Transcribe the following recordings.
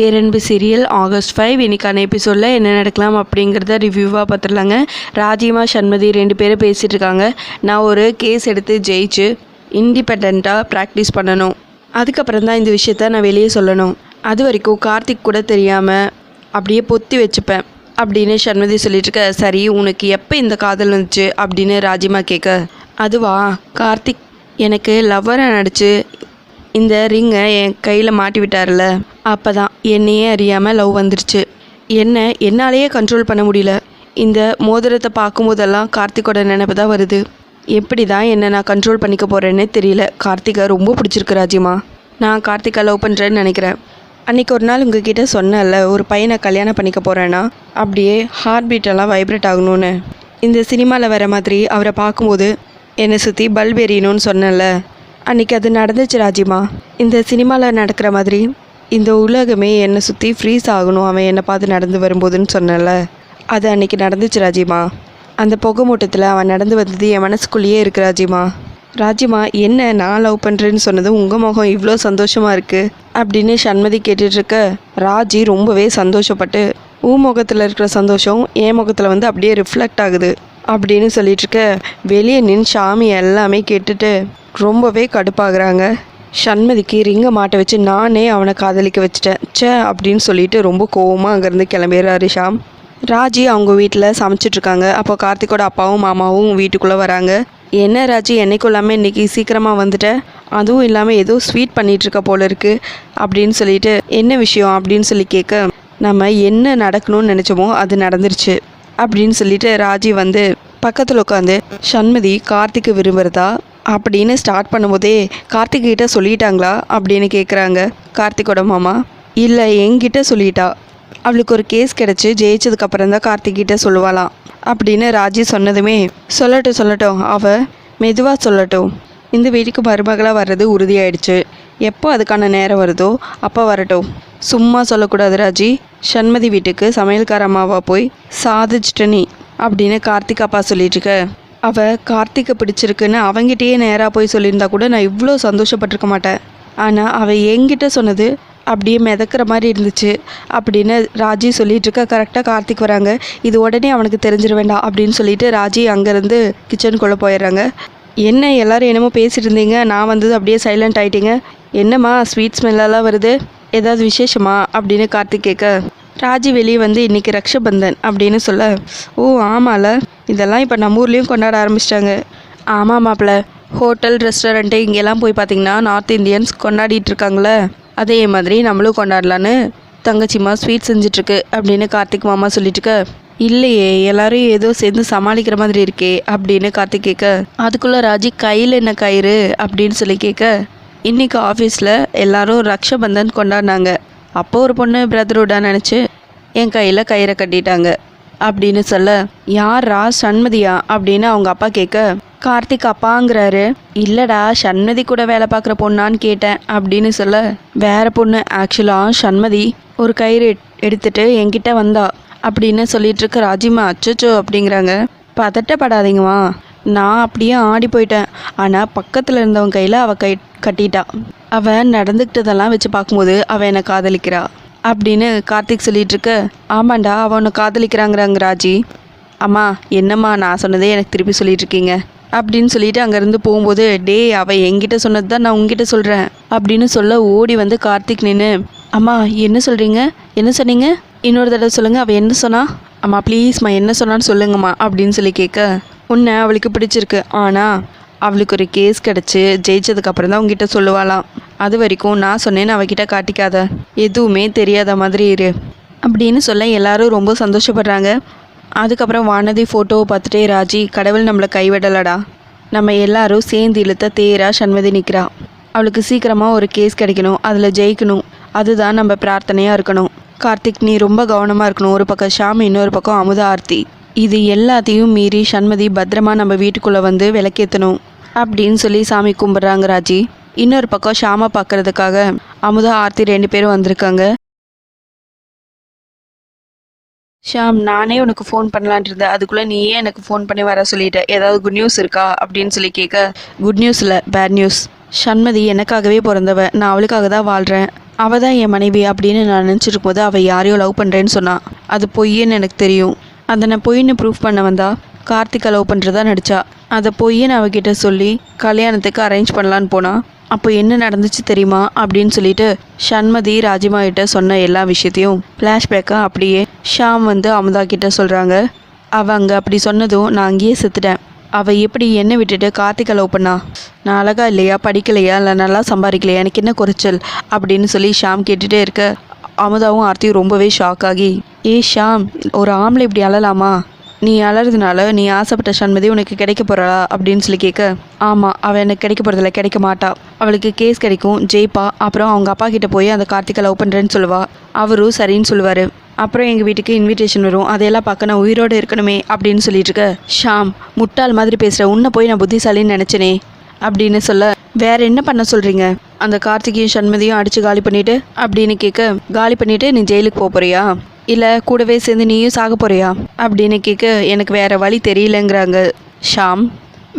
பேரன்பு serial August five இன்றைக்கான எபிசோடில் என்ன நடக்கலாம் அப்படிங்கிறத ரிவ்யூவாக பார்த்துடலாங்க. ராஜிமா சண்மதி ரெண்டு பேரும் பேசிகிட்டு இருக்காங்க. நான் ஒரு கேஸ் எடுத்து ஜெயிச்சு இண்டிபெண்ட்டாக ப்ராக்டிஸ் பண்ணணும். அதுக்கப்புறம் தான் இந்த விஷயத்த நான் வெளியே சொல்லணும். அது வரைக்கும் கார்த்திக் கூட தெரியாமல் அப்படியே பொத்தி வச்சுப்பேன். அப்படின்னு சண்மதி சொல்லிட்டு இருக்க சரி உனக்கு எப்போ இந்த காதல் வந்துச்சு? அப்படின்னு ராஜிமா கேட்க அதுவா? கார்த்திக் எனக்கு லவ்வரை நடிச்சு இந்த ரிங்கை என் கையில் மாட்டி விட்டார்ல அப்போ தான் என்னையே அறியாமல் லவ் வந்துருச்சு. என்ன என்னாலேயே கண்ட்ரோல் பண்ண முடியல. இந்த மோதிரத்தை பார்க்கும்போதெல்லாம் கார்த்திகோட நினைப்பு தான் வருது. எப்படி தான் என்னை நான் கண்ட்ரோல் பண்ணிக்க போகிறேன்னே தெரியல. கார்த்திகை ரொம்ப பிடிச்சிருக்கு ராஜிமா. நான் கார்த்திகை லவ் பண்ணுறேன்னு நினைக்கிறேன். அன்றைக்கி ஒரு நாள் உங்ககிட்ட சொன்னேன்ல ஒரு பையனை கல்யாணம் பண்ணிக்க போகிறேன்னா அப்படியே ஹார்ட் பீட்டெல்லாம் வைப்ரேட் ஆகணும்னு. இந்த சினிமாவில் வர மாதிரி அவரை பார்க்கும்போது என்னை சுற்றி பல்ப் எரியணும்னு சொன்னேன்ல. அன்றைக்கி அது நடந்துச்சு ராஜிமா. இந்த சினிமாவில் நடக்கிற மாதிரி இந்த உலகமே என்னை சுற்றி ஃப்ரீஸ் ஆகணும் அவன் என்னை பார்த்து நடந்து வரும்போதுன்னு சொன்னேன்ல. அது அன்றைக்கி நடந்துச்சு ராஜிமா. அந்த புகை மூட்டத்தில் அவன் நடந்து வந்தது என் மனசுக்குள்ளேயே இருக்கு ராஜிமா. ராஜிமா என்ன நான் லவ் பண்ணுறேன்னு சொன்னது உங்கள் முகம் இவ்வளோ சந்தோஷமாக இருக்குது அப்படின்னு சண்மதி கேட்டுட்ருக்க ராஜி ரொம்பவே சந்தோஷப்பட்டு உன் முகத்தில் இருக்கிற சந்தோஷம் என் முகத்தில் வந்து அப்படியே ரிஃப்ளெக்ட் ஆகுது. அப்படின்னு சொல்லிட்டு இருக்க வெளியே நின்று சாமி எல்லாமே கேட்டுட்டு ரொம்பவே கடுப்பாகிறாங்க. சண்மதிக்கு ரிங்கை மாட்ட வச்சு நானே அவனை காதலிக்க வச்சுட்டேன். ச்சே அப்படின்னு சொல்லிட்டு ரொம்ப கோவமாக அங்கேருந்து கிளம்பிடுறாரு ஷாம். ராஜி அவங்க வீட்டில் சமைச்சிட்ருக்காங்க. அப்போ கார்த்திக்கோட அப்பாவும் மாமாவும் வீட்டுக்குள்ளே வராங்க. என்ன ராஜி என்னைக்கும் இல்லாமல் இன்றைக்கி சீக்கிரமாக வந்துட்டேன் அதுவும் இல்லாமல் ஏதோ ஸ்வீட் பண்ணிகிட்ருக்க போல இருக்கு. அப்படின்னு சொல்லிட்டு என்ன விஷயம் அப்படின்னு சொல்லி கேட்க நம்ம என்ன நடக்கணும்னு நினச்சோமோ அது நடந்துருச்சு. அப்படின்னு சொல்லிட்டு ராஜி வந்து பக்கத்தில் உட்காந்து சண்மதி கார்த்திக்கு விரும்புகிறதா அப்படின்னு ஸ்டார்ட் பண்ணும்போதே கார்த்திக் கிட்ட சொல்லிட்டாங்களா? அப்படின்னு கேட்குறாங்க கார்த்திக்கோட மாமா இல்லை என்கிட்ட சொல்லிட்டா. அவளுக்கு ஒரு கேஸ் கிடச்சி ஜெயிச்சதுக்கப்புறம் தான் கார்த்திக்கிட்ட சொல்லுவாளாம் அப்படின்னு ராஜி சொன்னதுமே சொல்லட்டும் சொல்லட்டும். அவள் மெதுவாக சொல்லட்டும். இந்த வீட்டுக்கு மருமகளாக வர்றது உறுதியாயிடுச்சு. எப்போ அதுக்கான நேரம் வருதோ அப்போ வரட்டும். சும்மா சொல்லக்கூடாது ராஜி. சண்மதி வீட்டுக்கு சமையல்கார அம்மாவா போய் சாதிச்சிட்ட நீ அப்படின்னு கார்த்திக் அப்பா சொல்லிட்டு இருக்க அவ கார்த்திகை பிடிச்சிருக்குன்னு அவங்கிட்டயே நேராக போய் சொல்லியிருந்தா கூட நான் இவ்வளோ சந்தோஷப்பட்டிருக்க மாட்டேன். ஆனால் அவள் என்கிட்ட சொன்னது அப்படியே மிதக்கிற மாதிரி இருந்துச்சு அப்படின்னு ராஜி சொல்லிட்டு இருக்க கரெக்டாக கார்த்திக் வராங்க. இது உடனே அவனுக்கு தெரிஞ்சிட வேண்டாம் அப்படின்னு சொல்லிட்டு ராஜி அங்கேருந்து கிச்சனுக்குள்ளே போயிடுறாங்க. என்ன எல்லாரும் என்னமோ பேசிட்டு இருந்தீங்க? நான் வந்தது அப்படியே சைலண்ட் ஆயிட்டீங்க. என்னம்மா ஸ்வீட் ஸ்மெல்லெல்லாம் வருது? ஏதாவது விசேஷமா? அப்படின்னு கார்த்திக் கேட்க ராஜி வெளியே வந்து இன்னைக்கு ரக்ஷபந்தன் அப்படின்னு சொல்ல ஓ ஆமால. இதெல்லாம் இப்போ நம்ம ஊர்லேயும் கொண்டாட ஆரம்பிச்சிட்டாங்க. ஆமாம் மாப்பிள்ள. ஹோட்டல் ரெஸ்டாரண்ட்டு இங்கெல்லாம் போய் பார்த்தீங்கன்னா நார்த் இந்தியன்ஸ் கொண்டாடிட்டு இருக்காங்களே அதே மாதிரி நம்மளும் கொண்டாடலான்னு தங்கச்சிம்மா ஸ்வீட் செஞ்சிட்ருக்கு அப்படின்னு கார்த்திக் மாமா சொல்லிட்டுருக்க இல்லையே எல்லாரும் ஏதோ சேர்ந்து சமாளிக்கிற மாதிரி இருக்கே அப்படின்னு கார்த்திக் கேட்க அதுக்குள்ளே ராஜி கையில் என்ன கயிறு? அப்படின்னு சொல்லி கேட்க இன்னைக்கு ஆஃபீஸில் எல்லாரும் ரக்ஷபந்தன் கொண்டாடினாங்க. அப்போ ஒரு பொண்ணு பிரதரோட நினச்சி என் கையில் கயிறை கட்டிட்டாங்க. அப்படின்னு சொல்ல யாரா சண்மதியா? அப்படின்னு அவங்க அப்பா கேட்க கார்த்திக் அப்பாங்கிறாரு. இல்லடா சண்மதி கூட வேலை பார்க்குற பொண்ணான்னு கேட்டேன். அப்படின்னு சொல்ல வேற பொண்ணு ஆக்சுவலாக சண்மதி ஒரு கயிறு எடுத்துட்டு என்கிட்ட வந்தா. அப்படின்னு சொல்லிட்டு இருக்க ராஜிமா அச்சச்சோ அப்படிங்கிறாங்க. பதட்டப்படாதீங்கம்மா. நான் அப்படியே ஆடி போயிட்டேன். ஆனால் பக்கத்தில் இருந்தவன் கையில் அவள் கை கட்டிட்டா. அவன் நடந்துக்கிட்டதெல்லாம் வச்சு பார்க்கும்போது அவன் என்னை காதலிக்கிறா. அப்படின்னு கார்த்திக் சொல்லிட்டு இருக்க ஆமாண்டா அவன் உன்னை காதலிக்கிறாங்கிறாங்க ராஜி. அம்மா என்னம்மா நான் சொன்னதே எனக்கு திருப்பி சொல்லிட்டு இருக்கீங்க அப்படின்னு சொல்லிட்டு அங்கேருந்து போகும்போது டேய் அவள் என்கிட்ட சொன்னது தான் நான் உங்ககிட்ட சொல்கிறேன் அப்படின்னு சொல்ல ஓடி வந்து கார்த்திக் நின்று அம்மா என்ன சொல்கிறீங்க என்ன சொன்னீங்க? இன்னொரு தடவை சொல்லுங்கள் அவள் என்ன சொன்னா? அம்மா ப்ளீஸ்மா என்ன சொன்னான்னு சொல்லுங்கம்மா அப்படின்னு சொல்லி கேட்க உன்னை அவளுக்கு பிடிச்சிருக்கு. ஆனால் அவளுக்கு ஒரு கேஸ் கிடச்சி ஜெயிச்சதுக்கப்புறம் தான் உங்ககிட்ட சொல்லுவாளாம் அது வரைக்கும் நான் சொன்னேன்னு அவகிட்ட காட்டிக்காத. எதுவுமே தெரியாத மாதிரி இரு. அப்படின்னு சொல்ல எல்லாரும் ரொம்ப சந்தோஷப்படுறாங்க. அதுக்கப்புறம் வானதி ஃபோட்டோவை பார்த்துட்டே ராஜி கடவுள் நம்மளை கைவிடலடா. நம்ம எல்லாரும் சேர்ந்து இழுத்த தேரா சண்மதி நிற்கிறா அவளுக்கு சீக்கிரமாக ஒரு கேஸ் கிடைக்கணும். அதில் ஜெயிக்கணும். அதுதான் நம்ம பிரார்த்தனையாக இருக்கணும். கார்த்திக் நீ ரொம்ப கவனமாக இருக்கணும். ஒரு பக்கம் ஷாம் இன்னொரு பக்கம் அமுதா ஆர்த்தி. இது எல்லாத்தையும் மீறி சண்மதி பத்திரமா நம்ம வீட்டுக்குள்ளே வந்து விளக்கேற்றணும் அப்படின்னு சொல்லி சாமி கும்பிட்றாங்க ராஜி. இன்னொரு பக்கம் ஷாமை பார்க்கறதுக்காக அமுதா ஆர்த்தி ரெண்டு பேரும் வந்திருக்காங்க. ஷாம் நானே உனக்கு ஃபோன் பண்ணலான் இருந்தேன். அதுக்குள்ளே நீயே எனக்கு ஃபோன் பண்ணி வர சொல்லிட்ட. ஏதாவது குட் நியூஸ் இருக்கா? அப்படின்னு சொல்லி கேட்க குட் நியூஸ் இல்லை பேட் நியூஸ் சண்மதி எனக்காகவே பிறந்தவ. நான் அவளுக்காக தான் வாழ்கிறேன் அவள் தான் என் மனைவி அப்படின்னு நான் நினச்சிருக்கும் போது அவள் யாரையோ லவ் பண்ணுறேன்னு சொன்னான் அது பொய்யன்னு எனக்கு தெரியும். அதை நான் பொய்ன்னு ப்ரூஃப் பண்ண வந்தா கார்த்திக் லவ் பண்ணுறதா நடித்தா அதை பொய்ன்னு அவகிட்ட சொல்லி கல்யாணத்துக்கு அரேஞ்ச் பண்ணலான்னு போனா அப்போ என்ன நடந்துச்சு தெரியுமா? அப்படின்னு சொல்லிட்டு சண்மதி ராஜிமா கிட்ட சொன்ன எல்லா விஷயத்தையும் ஃப்ளாஷ்பேக்காக அப்படியே ஷாம் வந்து அமுதா கிட்ட சொல்கிறாங்க அவள் அங்கே அப்படி சொன்னதும் நான் அங்கேயே செத்துட்டேன். அவள் எப்படி என்னை விட்டுட்டு கார்த்திகை லவ் பண்ணா? நான் அழகா இல்லையா? படிக்கலையா? இல்லை நல்லா சம்பாதிக்கலையா? எனக்கு என்ன குறைச்சல்? அப்படின்னு சொல்லி ஷாம் கேட்டுகிட்டே இருக்க அமுதாவும் ஆர்த்தியும் ரொம்பவே ஷாக் ஆகி ஏ ஷாம் ஒரு ஆம்பளை இப்படி அழலாமா? நீ அலறதுனால நீ ஆசைப்பட்ட சண்மதி உனக்கு கிடைக்க போறாளா அப்படின்னு சொல்லி கேட்க ஆமாம் அவள் எனக்கு கிடைக்க போகிறதில்ல கிடைக்க மாட்டா. அவளுக்கு கேஸ் கிடைக்கும் ஜெயிப்பா அப்புறம் அவங்க அப்பா கிட்டே போய் அந்த கார்த்திகை லவ் பண்ணுறேன்னு சொல்லுவா. அவரும் சரின்னு சொல்லுவார். அப்புறம் எங்கள் வீட்டுக்கு இன்விடேஷன் வரும். அதையெல்லாம் பார்க்க நான் உயிரோடு இருக்கணுமே அப்படின்னு சொல்லிட்டு இருக்க. ஷாம் முட்டாள் மாதிரி பேசுகிற உன்னை போய் நான் புத்திசாலின்னு நினச்சனே அப்படின்னு சொல்ல வேற என்ன பண்ண சொல்கிறீங்க அந்த கார்த்திகையும் சண்மதியும் அடித்து காலி பண்ணிவிட்டு அப்படின்னு கேட்க காலி பண்ணிவிட்டு நீ ஜெயிலுக்கு போக போறியா? இல்லை கூடவே சேர்ந்து நீயும் சாக போறியா? அப்படின்னு கேட்க எனக்கு வேற வழி தெரியலங்கிறாங்க ஷாம்.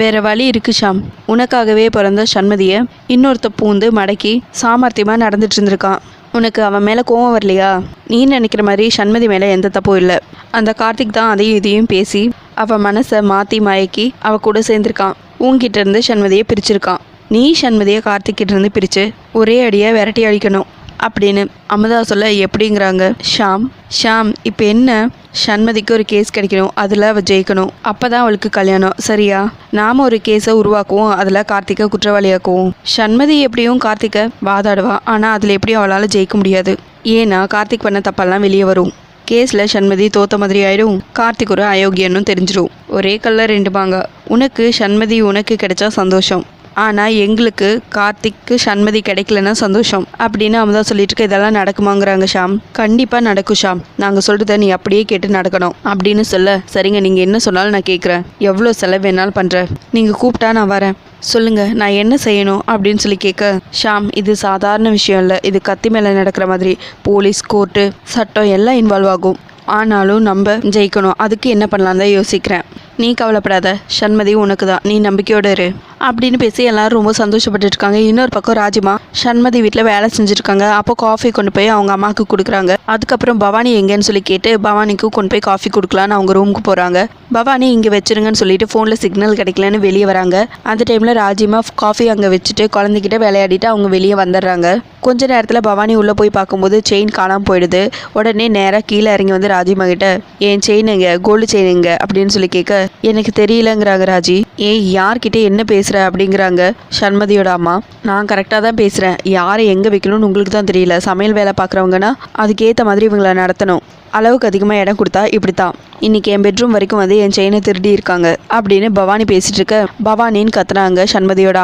வேற வழி இருக்கு ஷாம். உனக்காகவே பிறந்த சண்மதியை இன்னொருத்த பூந்து மடக்கி சாமர்த்தியமாக நடந்துட்டு இருந்திருக்கான். உனக்கு அவன் மேலே கோவம் வரலையா? நீ நினைக்கிற மாதிரி சண்மதி மேலே எந்த தப்பும் இல்லை. அந்த கார்த்திக் தான் அதையும் இதையும் பேசி அவன் மனசை மாற்றி மயக்கி அவ கூட சேர்ந்துருக்கான். உன்கிட்ட இருந்து சண்மதியை பிரிச்சிருக்கான். நீ சண்மதியை கார்த்திக் இருந்து பிரித்து ஒரே அடியாக விரட்டி அடிக்கணும். அப்படின்னு அமுதா சொல்ல எப்படிங்கிறாங்க? ஷாம் ஷாம் இப்போ என்ன? சண்மதிக்கு ஒரு கேஸ் கிடைக்கணும். அதில் அவள் ஜெயிக்கணும். அப்போ தான் அவளுக்கு கல்யாணம். சரியா? நாம் ஒரு கேஸை உருவாக்குவோம். அதில் கார்த்திகை குற்றவாளியாக்குவோம். சண்மதி எப்படியும் கார்த்திகை வாதாடுவா. ஆனால் அதில் எப்படியும் அவளால் ஜெயிக்க முடியாது. ஏன்னா கார்த்திக் பண்ண தப்பெல்லாம் வெளியே வரும். கேஸில் சண்மதி தோத்த மாதிரி ஆயிடும். கார்த்திக் ஒரு அயோக்கியன்னு தெரிஞ்சிடும் ஒரே கல்ல ரெண்டு பாங்க உனக்கு சண்மதி உனக்கு கிடைச்சா சந்தோஷம். ஆனால் எங்களுக்கு கார்த்திக்கு சண்மதி கிடைக்கலன்னா சந்தோஷம். அப்படின்னு அமுதா சொல்லிட்டு இருக்க இதெல்லாம் நடக்குமாங்கிறாங்க ஷாம். கண்டிப்பாக நடக்கும் ஷாம். நாங்கள் சொல்கிறத நீ அப்படியே கேட்டு நடக்கணும். அப்படின்னு சொல்ல சரிங்க நீங்கள் என்ன சொன்னாலும் நான் கேட்குறேன் எவ்வளோ செலவு வேணாலும் பண்ணுறேன் நீங்கள் கூப்பிட்டா நான் வரேன். சொல்லுங்க நான் என்ன செய்யணும்? அப்படின்னு சொல்லி கேட்க ஷாம் இது சாதாரண விஷயம் இல்லை. இது கத்தி மேலே நடக்கிற மாதிரி. போலீஸ் கோர்ட்டு சட்டம் எல்லாம் இன்வால்வ் ஆகும். ஆனாலும் நம்ம ஜெயிக்கணும். அதுக்கு என்ன பண்ணலாம் தான் யோசிக்கிறேன். நீ கவலைப்படாத. சண்மதி உனக்கு தான் நீ நம்பிக்கையோடு இரு. அப்படின்னு பேசி எல்லாரும் ரொம்ப சந்தோஷப்பட்டு இருக்காங்க இன்னொரு பக்கம் ராஜிமா சண்மதி வீட்டில் வேலை செஞ்சுருக்காங்க அப்போ காஃபி கொண்டு போய் அவங்க அம்மாவுக்கு கொடுக்குறாங்க. அதுக்கப்புறம் பவானி எங்கேன்னு சொல்லி கேட்டு பவானிக்கு கொண்டு போய் காஃபி கொடுக்கலான்னு அவங்க ரூமுக்கு போகிறாங்க பவானி இங்கே வச்சிருங்கன்னு சொல்லிட்டு ஃபோனில் சிக்னல் கிடைக்கலன்னு வெளியே வராங்க. அந்த டைமில் ராஜிமா காஃபி அங்கே வச்சுட்டு குழந்தைகிட்ட விளையாடிட்டு அவங்க வெளியே வந்துடுறாங்க. கொஞ்ச நேரத்தில் பவானி உள்ளே போய் பார்க்கும்போது செயின் காணாமல் போயிடுது. உடனே நேராக கீழே இறங்கி வந்து ராஜிமா கிட்ட என் செயின் எங்க? கோல்டு செயின் எங்க? அப்படின்னு சொல்லி கேட்க எனக்கு தெரியலங்கிறாங்க ராஜி. ஏன் யார்கிட்ட என்ன பேசுகிற அப்படிங்கிறாங்க சண்மதியோட அம்மா. நான் கரெக்டாக தான் பேசுகிறேன் யாரை எங்கே வைக்கணும்னு உங்களுக்கு தான் தெரியல. சமையல் வேலை பார்க்குறவங்கன்னா அதுக்கேற்ற மாதிரி இவங்கள நடத்தணும். அளவுக்கு அதிகமாக இடம் கொடுத்தா இப்படி தான் இன்னைக்கு என் பெட்ரூம் வரைக்கும் வந்து என் செயினை திருடி இருக்காங்க. அப்படின்னு பவானி பேசிட்டு இருக்க பவானின்னு கத்துனாங்க சண்மதியோட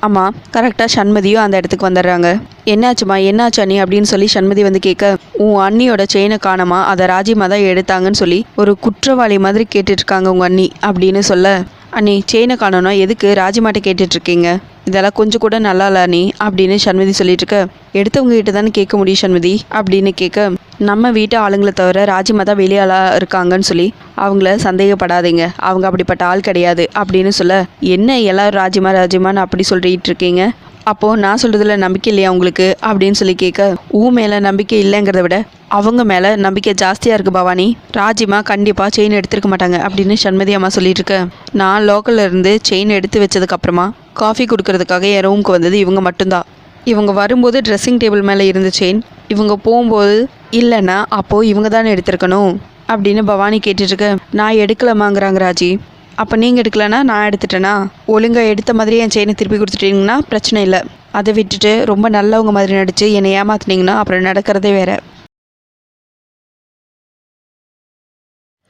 ஆமாம் கரெக்டாக சண்மதியும் அந்த இடத்துக்கு வந்துடுறாங்க. என்னாச்சுமா என்னாச்சு அண்ணி? அப்படின்னு சொல்லி சண்மதி வந்து கேட்க உன் அண்ணியோட செயினை காணமா? அதை ராஜிமா தான் எடுத்தாங்கன்னு சொல்லி ஒரு குற்றவாளி மாதிரி கேட்டுட்ருக்காங்க உங்கள் அண்ணி அப்படின்னு சொல்ல அண்ணி செயினை காணணும் எதுக்கு ராஜிமாட்ட கேட்டுட்ருக்கீங்க? இதெல்லாம் கொஞ்சம் கூட நல்லா இல்லை நீ அப்படின்னு சண்மதி சொல்லிட்டு இருக்க எடுத்தவங்க கிட்ட தானே கேட்க முடியும் சண்மதி அப்படின்னு கேட்க. நம்ம வீட்டு ஆளுங்களை தவிர ராஜிமா தான் வெளியாளா இருக்காங்கன்னு சொல்லி அவங்கள சந்தேகப்படாதீங்க. அவங்க அப்படிப்பட்ட ஆள் கிடையாது அப்படின்னு சொல்ல என்ன எல்லாரும் ராஜிமா ராஜிமான்னு அப்படி சொல்லிட்டு இருக்கீங்க அப்போது நான் சொல்கிறதுல நம்பிக்கை இல்லையா உங்களுக்கு? அப்படின்னு சொல்லி கேட்க ஊ மேலே நம்பிக்கை இல்லைங்கிறத விட அவங்க மேலே நம்பிக்கை ஜாஸ்தியாக இருக்குது பவானி. ராஜிமா கண்டிப்பாக செயின் எடுத்திருக்க மாட்டாங்க அப்படின்னு சண்மதி அம்மா சொல்லிட்டு இருக்க. நான் லோக்கல்ல இருந்து செயின் எடுத்து வச்சதுக்கப்புறமா காஃபி கொடுக்கறதுக்காக என் ரூமுக்கு வந்தது இவங்க மட்டும்தான். இவங்க வரும்போது ட்ரெஸ்ஸிங் டேபிள் மேலே இருந்த செயின் இவங்க போகும்போது இல்லைன்னா அப்போது இவங்க தானே எடுத்திருக்கணும் அப்படின்னு பவானி கேட்டுட்ருக்க நான் எடுக்கலாமாங்கிறாங்க ராஜி. அப்போ நீங்கள் எடுக்கலனா நான் எடுத்துட்டேனா? ஒழுங்காக எடுத்த மாதிரி என் செயினை திருப்பி கொடுத்துட்டீங்கன்னா பிரச்சனை இல்லை. அதை விட்டுட்டு ரொம்ப நல்லவங்க மாதிரி நடித்து என்னை ஏமாத்துனீங்கன்னா அப்புறம் நடக்கிறதே வேற.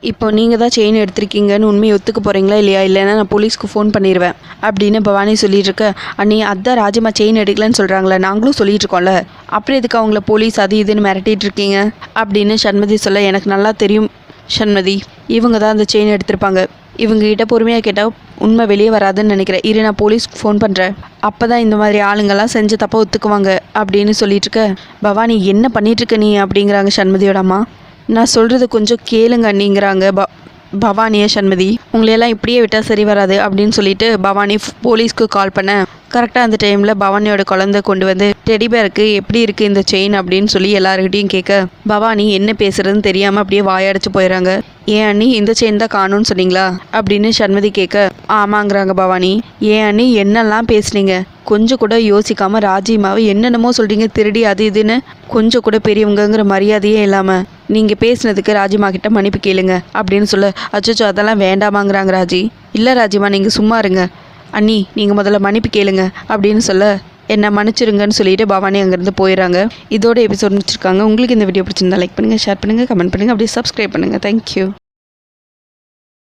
இப்போ நீங்கள் தான் செயின் எடுத்திருக்கீங்கன்னு உண்மையை ஒத்துக்க போகிறீங்களா இல்லையா? இல்லைன்னா நான் போலீஸ்க்கு ஃபோன் பண்ணிடுவேன் அப்படின்னு பவானி சொல்லிட்டு இருக்க அண்ணி அதான் ராஜமா செயின் எடுக்கலன்னு சொல்கிறாங்களே நாங்களும் சொல்லிட்டு இருக்கோம்ல. அப்புறம் எதுக்கு அவங்கள போலீஸ் அது இதுன்னு மிரட்டிட்டு இருக்கீங்க? அப்படின்னு சண்மதி சொல்ல எனக்கு நல்லா தெரியும் சண்மதி இவங்க தான் அந்த செயின் எடுத்திருப்பாங்க. இவங்ககிட்ட பொறுமையாக கேட்டால் உண்மை வெளியே வராதுன்னு நினைக்கிறேன். இரு நான் போலீஸ்க்கு ஃபோன் பண்ணுறேன் அப்போ தான் இந்த மாதிரி ஆளுங்கெல்லாம் செஞ்ச தப்பாக ஒத்துக்குவாங்க அப்படின்னு சொல்லிட்டு இருக்க. பவானி என்ன பண்ணிட்டு இருக்க நீ அப்படிங்கிறாங்க சண்மதியோட அம்மா. நான் சொல்கிறது கொஞ்சம் கேளுங்க அண்ணிங்கிறாங்க ப பவானிய சண்மதி உங்களையெல்லாம் இப்படியே விட்டால் சரி வராது அப்படின்னு சொல்லிட்டு பவானி போலீஸ்க்கு கால் பண்ண. கரெக்டாக அந்த டைமில் பவானியோட குழந்தை கொண்டு வந்து டெடிபேருக்கு எப்படி இருக்குது இந்த செயின்? அப்படின்னு சொல்லி எல்லாருக்கிட்டையும் கேட்க பவானி என்ன பேசுகிறதுன்னு தெரியாமல் அப்படியே வாயடைச்சு போயிடறாங்க ஏன் அண்ணி இந்த செயின் தான் காணும்னு சொன்னீங்களா? அப்படின்னு சண்மதி கேட்க ஆமாங்கிறாங்க பவானி. ஏன் அண்ணி என்னெல்லாம் பேசுனீங்க? கொஞ்சம் கூட யோசிக்காமல் ராஜிமாவை என்னென்னமோ சொல்கிறீங்க திருடி அது இதுன்னு. கொஞ்சம் கூட பெரியவங்கங்கிற மரியாதையே இல்லாமல் நீங்கள் பேசுனதுக்கு ராஜிமா கிட்ட மன்னிப்பு கேளுங்க அப்படின்னு சொல்ல அச்சோ அதெல்லாம் வேண்டாமாங்கிறாங்க ராஜி. இல்லை ராஜிமா நீங்கள் சும்மா இருங்க. அண்ணி நீங்கள் முதல்ல மன்னிப்பு கேளுங்க அப்படின்னு சொல்ல என்ன மன்னிச்சிருங்கன்னு சொல்லிட்டு பவானி அங்கேருந்து போயிடறாங்க. இதோட எபிசோட் முடிச்சிருக்காங்க. உங்களுக்கு இந்த வீடியோ பிடிச்சிருந்தா லைக் பண்ணுங்கள் ஷேர் பண்ணுங்கள் கமெண்ட் பண்ணுங்கள் அப்படியே சப்ஸ்கிரைப் பண்ணுங்கள் தேங்க்யூ